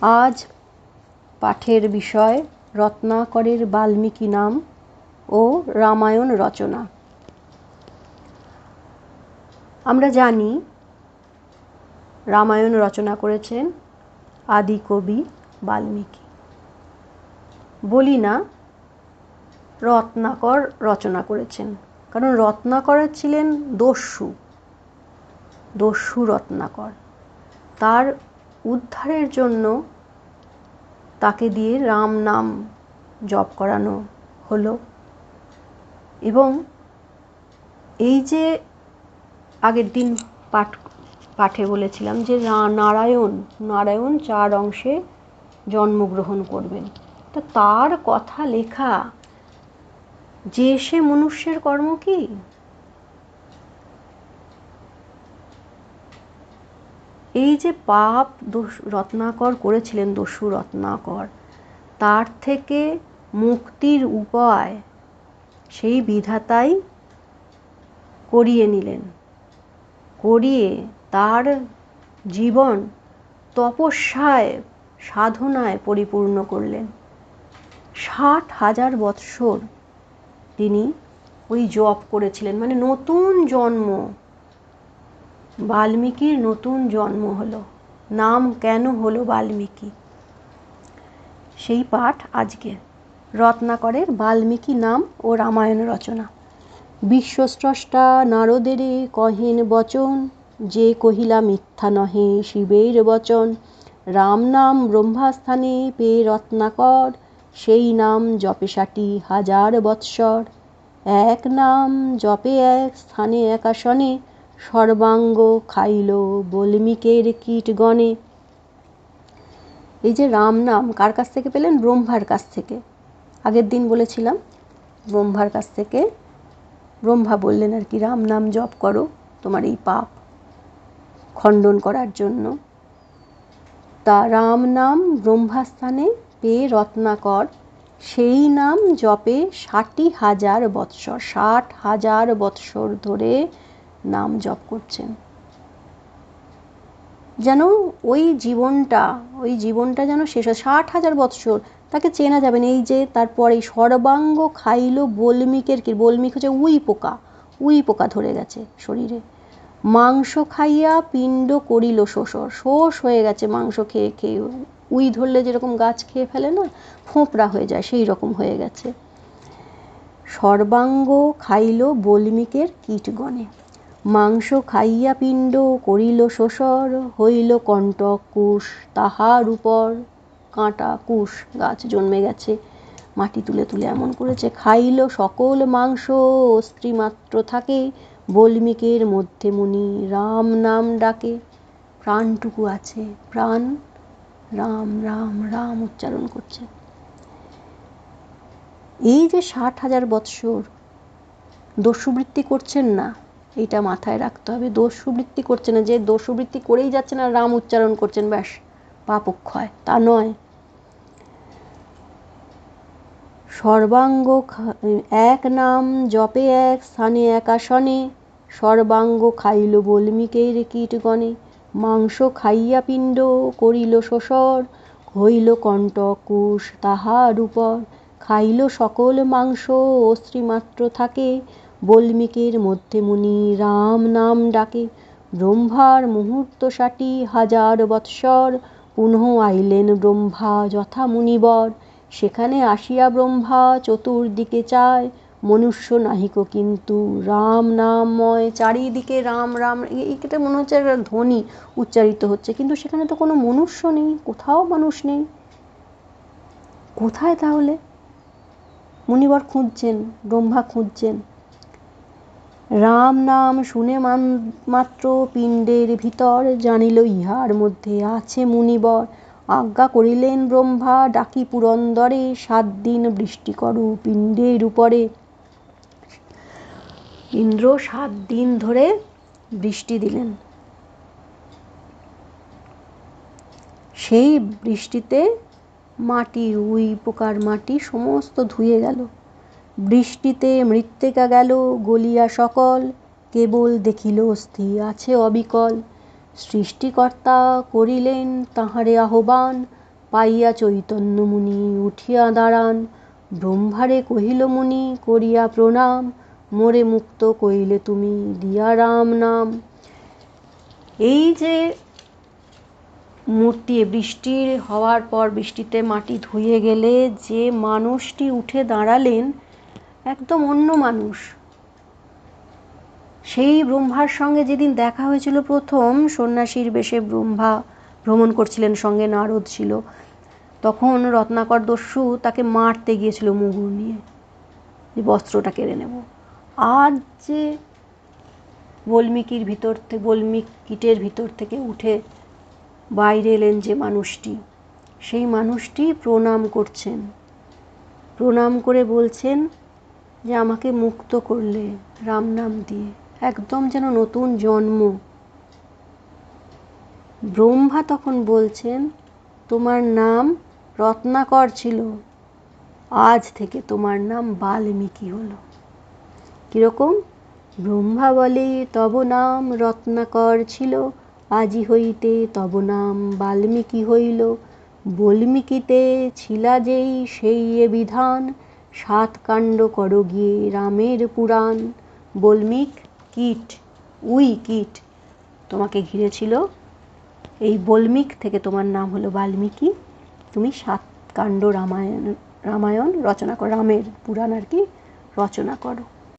আজ পাঠের বিষয় রত্নাকরের বাল্মীকি নাম ও রামায়ণ রচনা। আমরা জানি, রামায়ণ রচনা করেছেন আদি কবি বাল্মীকি। বলি না, রত্নাকর রচনা করেছেন। কারণ রত্নাকর ছিলেন দস্যু দস্যু রত্নাকর। তার উদ্ধারের জন্য তাকে দিয়ে রাম নাম জপ করানো হলো। এবং এই যে আগের দিন পাঠ, পাঠে বলেছিলাম যে নারায়ণ নারায়ণ চার অংশে জন্মগ্রহণ করবেন। তা তার কথা লেখা যে সে মনুষ্যের কর্ম কি? এই যে পাপ রত্নাকর করেছিলেন দস্যু রত্নাকর, তার থেকে মুক্তির উপায় সেই বিধাতাই করিয়ে নিলেন। করিয়ে তার জীবন তপস্যায়, সাধনায় পরিপূর্ণ করলেন। ষাট হাজার বৎসর তিনি ওই জপ করেছিলেন। মানে নতুন জন্ম বাল্মীকির নতুন জন্ম হলো। নাম কেন হলো বাল্মীকি? সেই পাঠ আজকে। রত্নাকরের বাল্মীকি নাম ও রামায়ণ রচনা। বিশ্বস্রষ্টা নারদেরে কহেন বচন, যে কহিলা মিথ্যা নহে শিবের বচন। রাম নাম ব্রহ্মাস্থানে পে রত্নাকর, সেই নাম জপে ষাটি হাজার বৎসর। এক নাম জপে এক স্থানে এক আসনে সর্বাঙ্গ খাইল বল্মীকের কীটগণে। এই যে রাম নাম, কার কাছ থেকে পেলেন? ব্রহ্মার কাছ থেকে। আগের দিন বলেছিলাম, ব্রহ্মার কাছ থেকে। ব্রহ্মা বললেন আর কি, রাম নাম জপ করো তোমার এই পাপ খণ্ডন করার জন্য। তা রাম নাম ব্রহ্মাস্থানে পেয়ে রত্নাকর, সেই নাম জপে ষাটি হাজার বৎসর, ষাট হাজার বৎসর ধরে নাম জপ করছেন। যেন ওই জীবনটা ওই জীবনটা যেন শেষ হয়। ষাট হাজার বৎসর, তাকে চেনা যাবেন এই যে তারপরে সর্বাঙ্গ খাইল বল্মিকের কি? বল্মিক হচ্ছে উই পোকা। উই পোকা ধরে গেছে শরীরে। মাংস খাইয়া পিণ্ড করিল শোষর। শোষ হয়ে গেছে মাংস খেয়ে খেয়ে। উই ধরলে যেরকম গাছ খেয়ে ফেলে না, ফোঁপড়া হয়ে যায়, সেই রকম হয়ে গেছে। সর্বাঙ্গ খাইল বল্মিকের কীটগণে। মাংস খাইয়া পিণ্ড করিল শোষর, হইল কণ্টক কুশ, তাহার উপর কাঁটা কুশ গাছ জন্মে গেছে। মাটি তুলে তুলে এমন করেছে, খাইল সকল মাংস, স্ত্রীমাত্র থাকে বল্মিকের মধ্যে মুনি রাম নাম ডাকে। প্রাণটুকু আছে, প্রাণ, রাম রাম রাম উচ্চারণ করছে। এই যে ষাট হাজার বৎসর, দস্যুবৃত্তি করছেন না এটা মাথায় রাখতে হবে। দস্যুবৃত্তি করছে না যে, দস্যুবৃত্তি করেই যাচ্ছে না, রাম উচ্চারণ করছেন, ব্যাস পাপক্ষয় তা নয়। সর্বাঙ্গ এক নাম জপে এক স্থানে, এক আসনে, সর্বাঙ্গ খাইল বল্মিকের কীটগণে, মাংস খাইয়া পিণ্ড করিল শোষর হইল কণ্টকুশ তাহার উপর, খাইল সকল মাংস, অস্ত্রীমাত্র থাকে বল্মিকের মধ্যে মুনি রাম নাম ডাকে। ব্রহ্মার মুহূর্ত ষাটি হাজার বৎসর। পুনঃ আইলেন ব্রহ্মা যথা মুনিবর সেখানে আসিয়া ব্রহ্মা চতুর্দিকে চায়। মনুষ্য নাহিক কিন্তু রাম নামময়। চারিদিকে রাম রাম এইটা মনে হচ্ছে একটা ধ্বনি উচ্চারিত হচ্ছে। কিন্তু সেখানে তো কোনো মনুষ্য নেই, কোথাও মানুষ নেই। কোথায় তাহলে? মুনিবর খুঁজছেন, ব্রহ্মা খুঁজছেন। রাম নাম শুনে মান মাত্র পিণ্ডের ভিতর জানিল, ইহার মধ্যে আছে মুনিবর। আজ্ঞা করিলেন, ব্রহ্মা, ডাকি পুরন্দরে, সাত দিন বৃষ্টি করো পিণ্ডের উপরে। ইন্দ্র সাত দিন ধরে বৃষ্টি দিলেন। সেই বৃষ্টিতে মাটি উই পোকার মাটি সমস্ত ধুয়ে গেল। বৃষ্টিতে মৃত্তিকা গেল গলিয়া সকল, কেবল দেখিল অস্থি আছে অবিকল। সৃষ্টিকর্তা করিলেন তাহারে আহ্বান, পাইয়া চৈতন্য মুনি উঠিয়া দাঁড়ান। ব্রহ্মারে কহিল, মুনি, করিয়া প্রণাম, মোরে মুক্ত কইলে তুমি দিয়া রাম নাম। এই যে মূর্তি বৃষ্টির হওয়ার পর বৃষ্টিতে মাটি ধুয়ে গেলে যে মানুষটি উঠে দাঁড়ালেন একদম অন্য মানুষ। সেই ব্রহ্মার সঙ্গে যেদিন দেখা হয়েছিল প্রথম, সন্ন্যাসীর বেশে ব্রহ্মা ভ্রমণ করছিলেন সঙ্গে নারদ ছিল। তখন রত্নাকর দস্যু তাকে মারতে গিয়েছিল মুগুর নিয়ে। যে বস্ত্রটা কেড়ে নেব। আজ যে বল্মিকির ভিতর থেকে বল্মিক কীটের ভিতর থেকে উঠে বাইরে এলেন যে মানুষটি, সেই মানুষটি প্রণাম করছেন। প্রণাম করে বলছেন যে আমাকে মুক্ত করলে, রাম নাম দিয়ে। একদম যেন নতুন জন্ম। ব্রহ্মা তখন বলছেন, তোমার নাম রত্নাকর ছিল। আজ থেকে তোমার নাম বাল্মীকি হলো। কীরকম? ব্রহ্মা বলে, তব নাম রত্নাকর ছিল, আজি হইতে তব নাম বাল্মীকি হইল। বল্মীকিতে ছিলা যেই সেই এ বিধান সাত কাণ্ড কর গিয়ে রামের পুরাণ। বল্মিক কীট, উই কীট। তোমাকে ঘিরেছিল। এই বল্মিক থেকে তোমার নাম হলো বাল্মীকি। তুমি সাত কাণ্ড রামায়ণ রামায়ণ রচনা করো, রামের পুরাণ আর কি রচনা করো।